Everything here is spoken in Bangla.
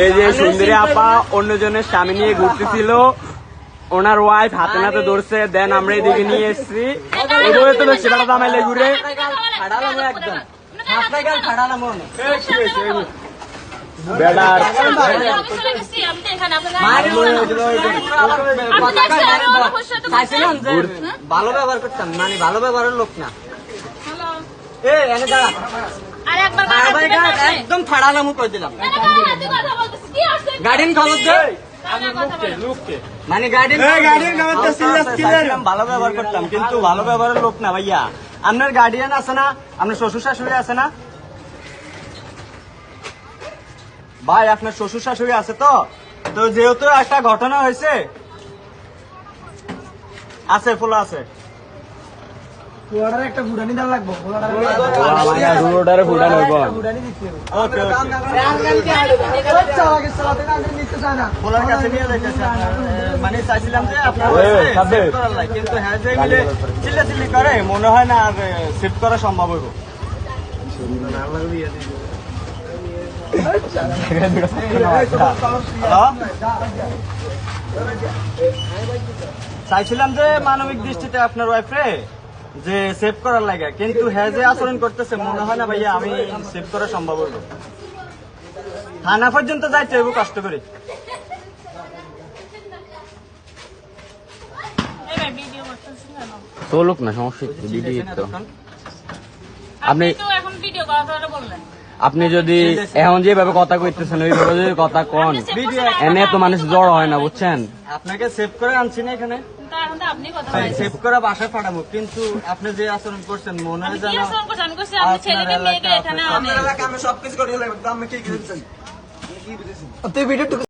এই যে সুন্দরী আপা অন্যজনের স্বামী নিয়ে ঘুরতেছিল। ওনার ওয়াইফ হাতে নাতে ধরছে দেন আমরা এদিকে নিয়ে এসেছি। এগুলো তো সেটা দামাইলে ঘুরে। বেড়ার ভালো ব্যবহার করতাম মানে ভালো ব্যবহারের লোক না। এ এনে দাঁড়া। একদম ফাড়ালামু কই দিলাম? গার্ডেন খবর দে। মানে গার্ডেন সিরিয়াস কিলার ভালো ব্যবহার করতাম কিন্তু ভালো ব্যবহারের লোক না ভাইয়া। আপনার গার্ডিয়ান আছে না আপনার শ্বশুর শাশুড়ি আছে না? ভাই আপনার শ্বশুর শাশুড়ি আছে তো? তো যেহেতু একটা ঘটনা হয়েছে আছে ফুল আছে। একটা ঘুরানি দেওয়া লাগবো রোডারে ফুটান হইব। ওকে ফুলার কাছে নিয়ে যাইতেছে মানে চাইছিলাম যে আপনার। করার লাগে। কিন্তু হ্যাঁ যে মিলে চিল্লা চিল্লি করে মনে হয় না আর শিফট করা সম্ভব হইব। চাইছিলাম যে মানবিক দৃষ্টিতে আপনার ওয়াইফরে যে সেভ করার লাগে। কিন্তু হ্যাঁ যে আচরণ করতেছে মনে হয় না ভাইয়া আমি সেভ করা সম্ভব হইব থানা পর্যন্ত যাইতে হইব কষ্ট করে। চলুক না সমস্যা ঠিক আছে আপনি তো এখন ভিডিও করার বললেন। আপনি যদি এখন যেভাবে কথা কইতেছেন ওইভাবে যদি কথা কন এনে তো মানুষ জড় হয় না বুঝছেন? আপনাকে সেভ করে আনছি না এখানে। সেভ করে বাসায় পাঠাবো কিন্তু আপনি যে আচরণ করছেন মনে হয় আমি কি যেন আচরণ করছি? আমি করছি আপনি ছেলেকে মেয়েকে এখানে তুই ভিডিও